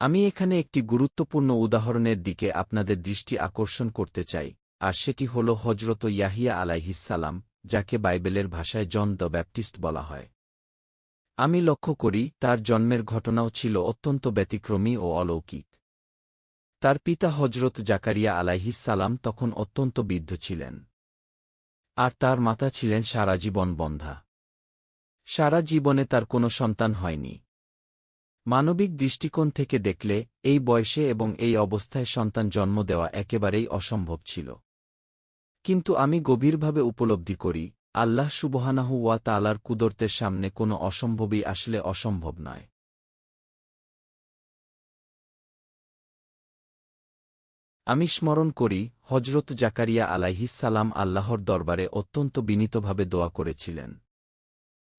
আমি এখানে একটি গুরুত্বপূর্ণ উদাহরণের দিকে আপনাদের দৃষ্টি আকর্ষণ করতে চাই, আর সেটি হল হজরত ইয়াহিয়া আলাইহিসালাম যাকে বাইবেলের ভাষায় জন দ্য ব্যাপটিস্ট বলা হয়। আমি লক্ষ্য করি, তার জন্মের ঘটনাও ছিল অত্যন্ত ব্যতিক্রমী ও অলৌকিক। তার পিতা হজরত জাকারিয়া আলাইহিসালাম তখন অত্যন্ত বিদ্ধ ছিলেন। আর তার মাতা ছিলেন সারা জীবন বন্ধা। সারা জীবনে তার কোনো সন্তান হয়নি। মানবিক দৃষ্টিকোণ থেকে দেখলে, এই বয়সে এবং এই অবস্থায় সন্তান জন্ম দেওয়া একেবারেই অসম্ভব ছিল। কিন্তু আমি গভীরভাবে উপলব্ধি করি, আল্লাহ সুবহানাহু ওয়া তালার কুদরতের সামনে কোনো অসম্ভবই আসলে অসম্ভব নয়। আমি স্মরণ করি হজরত জাকারিয়া আলাইহিসালাম আল্লাহর দরবারে অত্যন্ত বিনীতভাবে দোয়া করেছিলেন।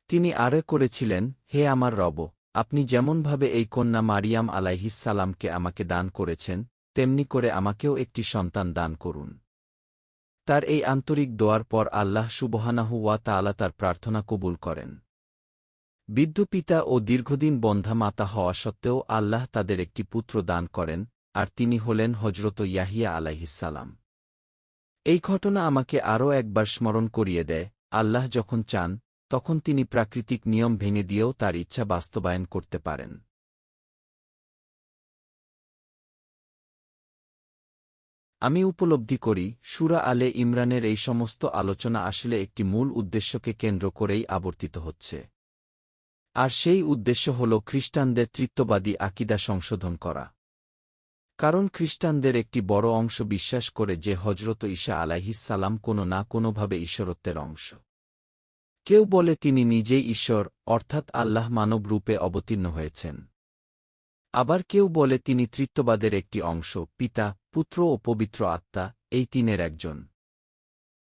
তিনি আরে করেছিলেন, হে আমার রব আপনি যেমনভাবে এই কন্যা মারিয়াম আলাইহিসালামকে আমাকে দান করেছেন, তেমনি করে আমাকেও একটি সন্তান দান করুন। তার এই আন্তরিক দোয়ার পর আল্লাহ সুবহানাহু ওয়া তাআলা তার প্রার্থনা কবুল করেন। বৃদ্ধ পিতা ও দীর্ঘদিন বন্ধা মাতা হওয়া সত্ত্বেও আল্লাহ তাদের একটি পুত্র দান করেন, আর তিনি হলেন হজরত ইয়াহিয়া আলাইহিসালাম এই ঘটনা আমাকে আরও একবার স্মরণ করিয়ে দেয়, আল্লাহ যখন চান তখন তিনি প্রাকৃতিক নিয়ম ভেঙে দিয়েও তার ইচ্ছা বাস্তবায়ন করতে পারেন। আমি উপলব্ধি করি, সুরা আলে ইমরানের এই সমস্ত আলোচনা আসলে একটি মূল উদ্দেশ্যকে কেন্দ্র করেই আবর্তিত হচ্ছে। আর সেই উদ্দেশ্য হল খ্রিস্টানদের তৃত্ববাদী আকিদা সংশোধন করা। কারণ খ্রিস্টানদের একটি বড় অংশ বিশ্বাস করে যে হজরত ঈশা আলাইহিসালাম কোনো না কোনোভাবে ঈশ্বরত্বের অংশ। কেউ বলে তিনি নিজেই ঈশ্বর, অর্থাৎ আল্লাহ মানব রূপে অবতীর্ণ হয়েছেন। আবার কেউ বলে তিনি তৃত্ববাদের একটি অংশ, পিতা, পুত্র ও পবিত্র আত্মা, এই তিনের একজন।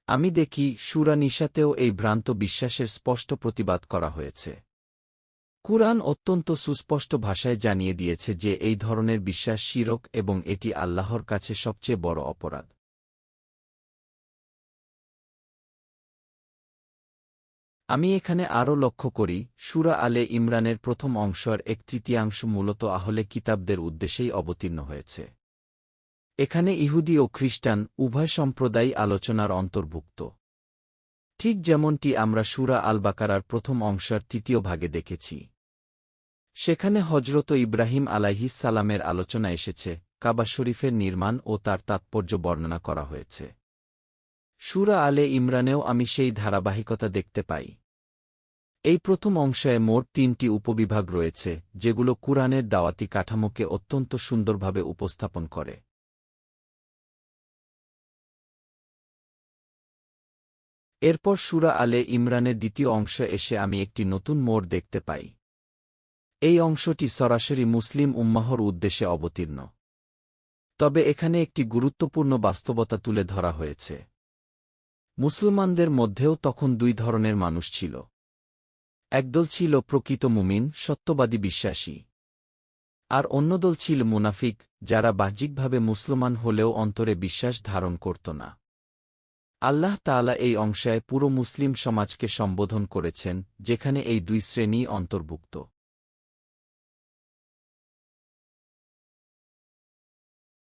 আমি দেখি সুরানিশাতেও এই ভ্রান্ত বিশ্বাসের স্পষ্ট প্রতিবাদ করা হয়েছে। কুরআন অত্যন্ত সুস্পষ্ট ভাষায় জানিয়ে দিয়েছে যে এই ধরনের বিশ্বাস শিরক এবং এটি আল্লাহর কাছে সবচেয়ে বড় অপরাধ। আমি এখানে আরও লক্ষ্য করি, সুরা আলে ইমরানের প্রথম অংশের এক তৃতীয়াংশ মূলত আহলে কিতাবদের উদ্দেশ্যেই অবতীর্ণ হয়েছে। এখানে ইহুদি ও খ্রিস্টান উভয় সম্প্রদায় আলোচনার অন্তর্ভুক্ত। ঠিক যেমনটি আমরা সুরা আল বাকারার প্রথম অংশের তৃতীয় ভাগে দেখেছি। সেখানে হজরত ইব্রাহিম আলাইহিস সালামের আলোচনা এসেছে, কাবা শরীফের নির্মাণ ও তার তাৎপর্য বর্ণনা করা হয়েছে। সুরা আলে ইমরানেও আমি সেই ধারাবাহিকতা দেখতে পাই। এই প্রথম অংশে মোট তিনটি উপবিভাগ রয়েছে, যেগুলো কুরআনের দাওয়াতি কাঠামোকে অত্যন্ত সুন্দরভাবে উপস্থাপন করে। এরপর সুরা আলে ইমরানের দ্বিতীয় অংশ এসে আমি একটি নতুন মোড় দেখতে পাই। এই অংশটি সরাসরি মুসলিম উম্মাহর উদ্দেশ্যে অবতীর্ণ। তবে এখানে একটি গুরুত্বপূর্ণ বাস্তবতা তুলে ধরা হয়েছে। মুসলমানদের মধ্যেও তখন দুই ধরনের মানুষ ছিল। একদল ছিল প্রকৃত মুমিন, সত্যবাদী বিশ্বাসী। আর অন্য দল ছিল মুনাফিক, যারা বাহ্যিকভাবে মুসলমান হলেও অন্তরে বিশ্বাস ধারণ করত না। আল্লাহ তাআলা এই অংশায় পুরো মুসলিম সমাজকে সম্বোধন করেছেন, যেখানে এই দুই শ্রেণি অন্তর্ভুক্ত।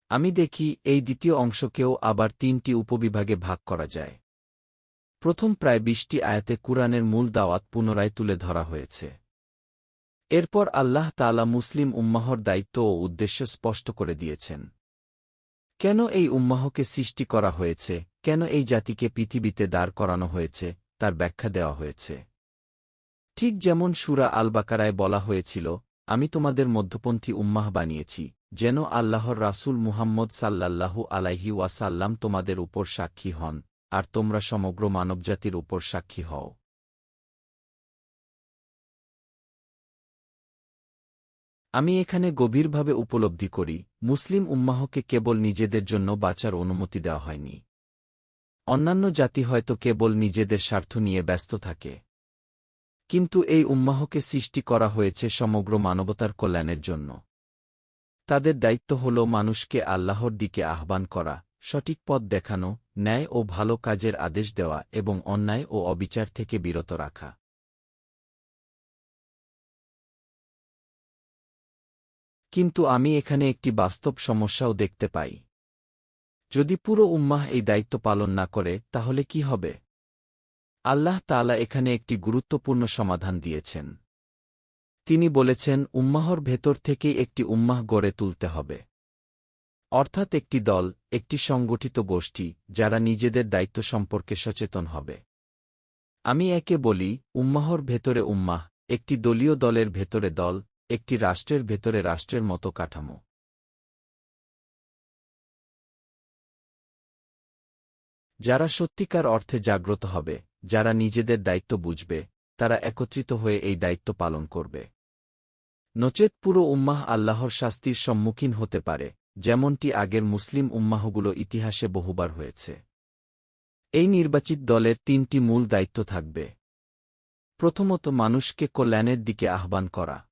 আমি দেখি এই দ্বিতীয় অংশকেও আবার তিনটি উপবিভাগে ভাগ করা যায়। প্রথম প্রায় বিশটি আয়াতে কুরআনের মূল দাওয়াত পুনরায় তুলে ধরা হয়েছে। এরপর আল্লাহ তালা মুসলিম উম্মাহর দায়িত্ব ও উদ্দেশ্য স্পষ্ট করে দিয়েছেন। কেন এই উম্মাহকে সৃষ্টি করা হয়েছে? কেন এই জাতিকে পৃথিবীতে দাঁড় করানো হয়েছে? তার ব্যাখ্যা দেওয়া হয়েছে। ঠিক যেমন সুরা আল বাকারায় বলা হয়েছিল, আমি তোমাদের মধ্যপন্থী উম্মাহ বানিয়েছি, যেন আল্লাহর রাসুল মুহাম্মদ সাল্লাল্লাহু আলাইহি ওয়াসাল্লাম তোমাদের উপর সাক্ষী হন। আর তোমরা সমগ্র মানবজাতির উপর সাক্ষী হও। আমি এখানে গভীরভাবে উপলব্ধি করি, মুসলিম উম্মাহকে কেবল নিজেদের জন্য বাঁচার অনুমতি দেওয়া হয়নি। অন্যান্য জাতি হয়তো কেবল নিজেদের স্বার্থ নিয়ে ব্যস্ত থাকে। কিন্তু এই উম্মাহকে সৃষ্টি করা হয়েছে সমগ্র মানবতার কল্যাণের জন্য। তাদের দায়িত্ব হল মানুষকে আল্লাহর দিকে আহ্বান করা, সঠিক পথ দেখানো ন্যায় ও ভালো কাজের আদেশ দেওয়া এবং অন্যায় ও অবিচার থেকে বিরত রাখা। কিন্তু আমি এখানে একটি বাস্তব সমস্যাও দেখতে পাই। যদি পুরো উম্মাহ এই দায়িত্ব পালন না করে, তাহলে কি হবে? আল্লাহ তাআলা এখানে একটি গুরুত্বপূর্ণ সমাধান দিয়েছেন। তিনি বলেছেন, উম্মাহর ভেতর থেকেই একটি উম্মাহ গড়ে তুলতে হবে। অর্থাৎ একটি দল, একটি সংগঠিত গোষ্ঠী, যারা নিজেদের দায়িত্ব সম্পর্কে সচেতন হবে। আমি একে বলি, উম্মাহর ভেতরে উম্মাহ, একটি দলীয় দলের ভেতরে দল, একটি রাষ্ট্রের ভেতরে রাষ্ট্রের মতো কাঠামো। যারা সত্যিকার অর্থে জাগ্রত হবে, যারা নিজেদের দায়িত্ব বুঝবে, তারা একত্রিত হয়ে এই দায়িত্ব পালন করবে। নচেত পুরো উম্মাহ আল্লাহর শাস্তির সম্মুখীন হতে পারে। যেমনটি আগের মুসলিম উম্মাহগুলো ইতিহাসে বহুবার হয়েছে। এই নির্বাচিত দলের তিনটি মূল দায়িত্ব থাকবে। প্রথমত মানুষকে কল্যাণের দিকে আহ্বান করা।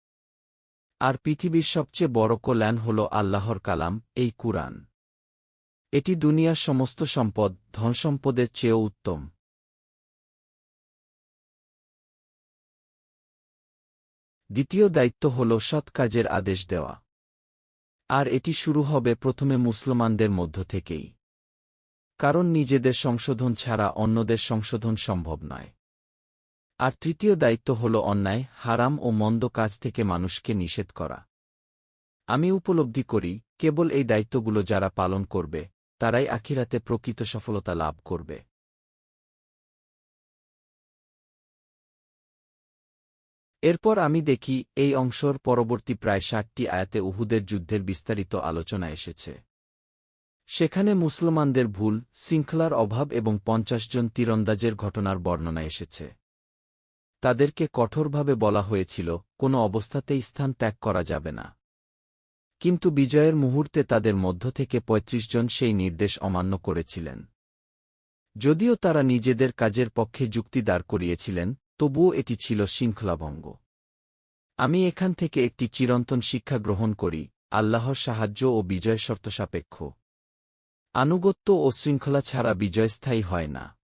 আর পৃথিবীর সবচেয়ে বড় কল্যাণ হল আল্লাহর কালাম, এই কুরআন। এটি দুনিয়ার সমস্ত সম্পদ, ধনসম্পদের চেয়েও উত্তম। দ্বিতীয় দায়িত্ব হল সৎ কাজের আদেশ দেওয়া। আর এটি শুরু হবে প্রথমে মুসলমানদের মধ্য থেকেই। কারণ নিজেদের সংশোধন ছাড়া অন্যদের সংশোধন সম্ভব নয়। আর তৃতীয় দায়িত্ব হল অন্যায়, হারাম ও মন্দ কাজ থেকে মানুষকে নিষেধ করা। আমি উপলব্ধি করি, কেবল এই দায়িত্বগুলো যারা পালন করবে, তারাই আখিরাতে প্রকৃত সফলতা লাভ করবে। এরপর আমি দেখি, এই অংশর পরবর্তী প্রায় ষাটটি আয়াতে উহুদের যুদ্ধের বিস্তারিত আলোচনা এসেছে। সেখানে মুসলমানদের ভুল, শৃঙ্খলার অভাব এবং পঞ্চাশ জন তীরন্দাজের ঘটনার বর্ণনা এসেছে। তাদেরকে কঠোরভাবে বলা হয়েছিল, কোনো অবস্থাতেই স্থান ত্যাগ করা যাবে না। কিন্তু বিজয়ের মুহূর্তে তাদের মধ্য থেকে ৩৫ জন সেই নির্দেশ অমান্য করেছিলেন। যদিও তারা নিজেদের কাজের পক্ষে যুক্তি দাঁড় করিয়েছিলেন তবুও এটি ছিল শৃঙ্খলাভঙ্গ। আমি এখান থেকে একটি চিরন্তন শিক্ষা গ্রহণ করি, আল্লাহর সাহায্য ও বিজয় শর্তসাপেক্ষ আনুগত্য ও শৃঙ্খলা ছাড়া বিজয় স্থায়ী হয় না।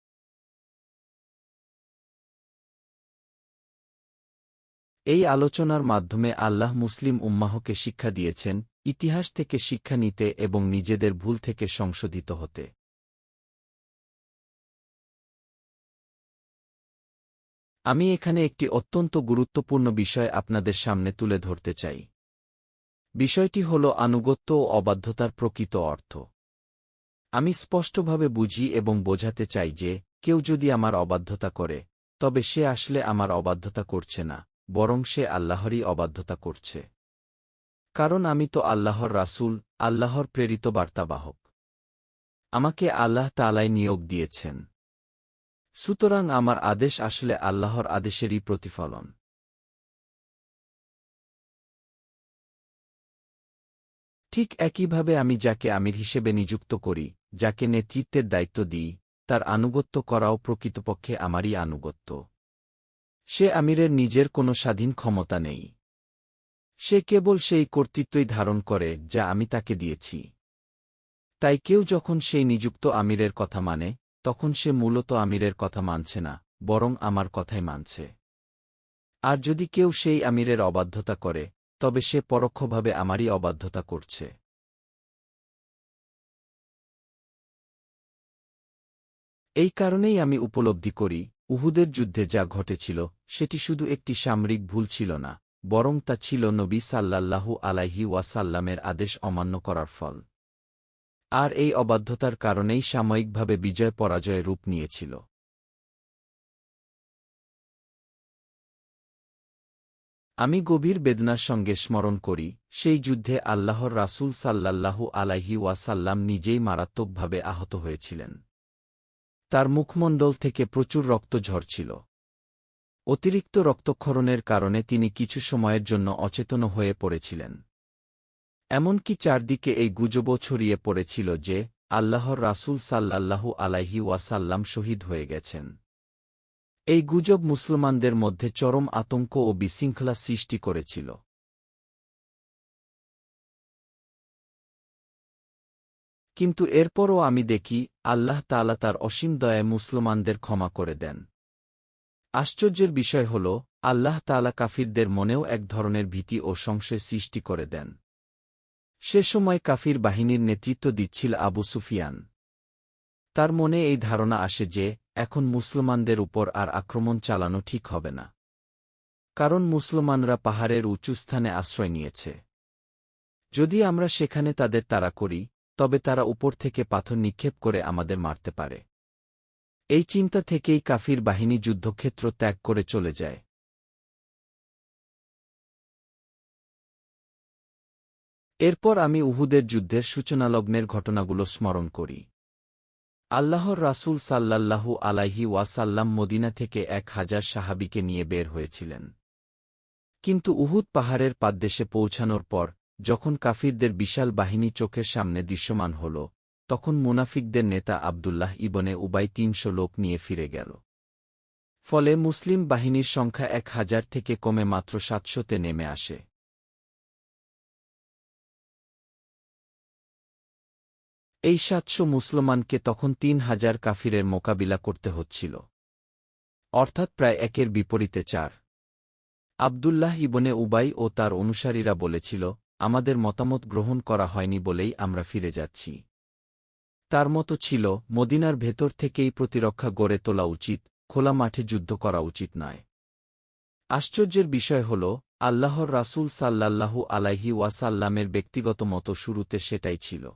এই আলোচনার মাধ্যমে আল্লাহ মুসলিম উম্মাহকে শিক্ষা দিয়েছেন, ইতিহাস থেকে শিক্ষা নিতে এবং নিজেদের ভুল থেকে সংশোধিত হতে। আমি এখানে একটি অত্যন্ত গুরুত্বপূর্ণ বিষয় আপনাদের সামনে তুলে ধরতে চাই। বিষয়টি হল আনুগত্য ও অবাধ্যতার প্রকৃত অর্থ। আমি স্পষ্টভাবে বুঝি এবং বোঝাতে চাই যে, কেউ যদি আমার অবাধ্যতা করে, তবে সে আসলে আমার অবাধ্যতা করছে না, বরং সে আল্লাহরই অবাধ্যতা করছে। কারণ আমি তো আল্লাহর রাসূল, আল্লাহর প্রেরিত বার্তাবাহক। আমাকে আল্লাহ তালায় নিয়োগ দিয়েছেন। সুতরাং আমার আদেশ আসলে আল্লাহর আদেশেরই প্রতিফলন। ঠিক একইভাবে আমি যাকে আমির হিসেবে নিযুক্ত করি, যাকে নেতৃত্বের দায়িত্ব দিই, তার আনুগত্য করাও প্রকৃতপক্ষে আমারই আনুগত্য। সে আমিরের নিজের কোনো স্বাধীন ক্ষমতা নেই। সে কেবল সেই কর্তৃত্বই ধারণ করে, যা আমি তাকে দিয়েছি। তাই কেউ যখন সেই নিযুক্ত আমিরের কথা মানে তখন সে মূলত আমিরের কথা মানছে না, বরং আমার কথাই মানছে। আর যদি কেউ সেই আমিরের অবাধ্যতা করে, তবে সে পরোক্ষভাবে আমারই অবাধ্যতা করছে। এই কারণেই আমি উপলব্ধি করি, উহুদের যুদ্ধে যা ঘটেছিল, সেটি শুধু একটি সামরিক ভুল ছিল না, বরং তা ছিল নবী সাল্লাল্লাহু আলাইহি ওয়াসাল্লামের আদেশ অমান্য করার ফল। আর এই অবাধ্যতার কারণেই সাময়িকভাবে বিজয় পরাজয় রূপ নিয়েছিল। আমি গভীর বেদনার সঙ্গে স্মরণ করি, সেই যুদ্ধে আল্লাহর রাসূল সাল্লাল্লাহু আলাইহি ওয়াসাল্লাম নিজেই মারাত্মকভাবে আহত হয়েছিলেন। তার মুখমণ্ডল থেকে প্রচুর রক্ত ঝরছিল। অতিরিক্ত রক্তক্ষরণের কারণে তিনি কিছু সময়ের জন্য অচেতন হয়ে পড়েছিলেন। এমনকি চারদিকে এই গুজবও ছড়িয়ে পড়েছিল যে, আল্লাহর রাসূল সাল্লাল্লাহু আলাইহি ওয়াসাল্লাম শহীদ হয়ে গেছেন। এই গুজব মুসলমানদের মধ্যে চরম আতঙ্ক ও বিশৃঙ্খলা সৃষ্টি করেছিল। কিন্তু এরপরও আমি দেখি, আল্লাহ তালা তার অসীম দয়ায় মুসলমানদের ক্ষমা করে দেন। আশ্চর্যের বিষয় হল, আল্লাহ তালা কাফিরদের মনেও এক ধরনের ভীতি ও সংশয় সৃষ্টি করে দেন। সে সময় কাফির বাহিনীর নেতৃত্ব দিচ্ছিল আবু সুফিয়ান। তার মনে এই ধারণা আসে যে, এখন মুসলমানদের উপর আর আক্রমণ চালানো ঠিক হবে না। কারণ মুসলমানরা পাহাড়ের উঁচু স্থানে আশ্রয় নিয়েছে। যদি আমরা সেখানে তাদের তাড়া করি, তবে তারা উপর থেকে পাথর নিক্ষেপ করে আমাদের মারতে পারে। এই চিন্তা থেকেই কাফির বাহিনী যুদ্ধক্ষেত্র ত্যাগ করে চলে যায়। এরপর আমি উহুদের যুদ্ধের সূচনালগ্নের ঘটনাগুলো স্মরণ করি। আল্লাহর রাসূল সাল্লাল্লাহু আলাইহি ওয়াসাল্লাম মদিনা থেকে এক হাজার সাহাবিকে নিয়ে বের হয়েছিলেন। কিন্তু উহুদ পাহাড়ের পাদদেশে পৌঁছানোর পর, যখন কাফিরদের বিশাল বাহিনী চোখের সামনে দৃশ্যমান হল, তখন মুনাফিকদের নেতা আবদুল্লাহ ইবনে উবাই তিনশো লোক নিয়ে ফিরে গেল। ফলে মুসলিম বাহিনীর সংখ্যা এক হাজার থেকে কমে মাত্র সাতশোতে নেমে আসে। এই সাতশো মুসলমানকে তখন তিন হাজার কাফিরের মোকাবিলা করতে হচ্ছিল। অর্থাৎ প্রায় একের বিপরীতে চার। আবদুল্লাহ ইবনে উবাই ও তার অনুসারীরা বলেছিল, আমাদের মতামত গ্রহণ করা হয়নি বলেই আমরা ফিরে যাচ্ছি। তার মতো ছিল, মদিনার ভেতর থেকেই প্রতিরক্ষা গড়ে তোলা উচিত, খোলা মাঠে যুদ্ধ করা উচিত নয়। আশ্চর্যের বিষয় হল, আল্লাহর রাসূল সাল্লাল্লাহু আলাইহি ওয়াসাল্লামের ব্যক্তিগত মতো শুরুতে সেটাই ছিল।